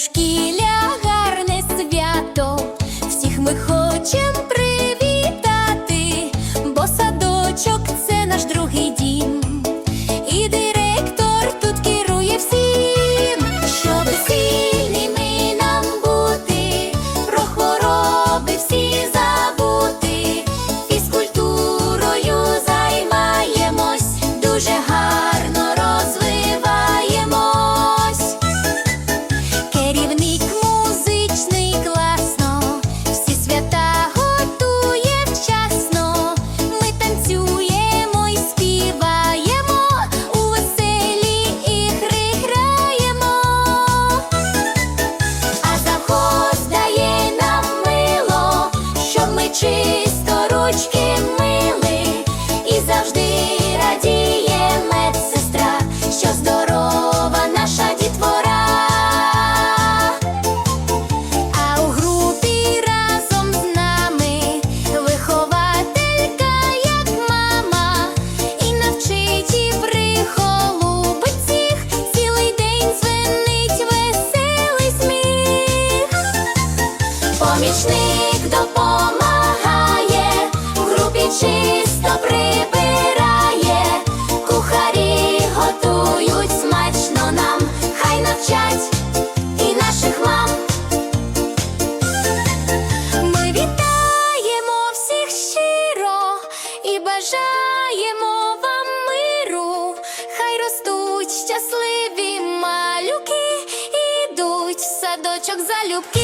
дошкілля гарне свято, всіх ми хочем. помічник допомагає, в групі чисто прибирає, кухарі готують смачно нам, хай навчать і наших мам. Ми вітаємо всіх щиро і бажаємо вам миру, хай ростуть щасливі малюки, ідуть в садочок залюбки.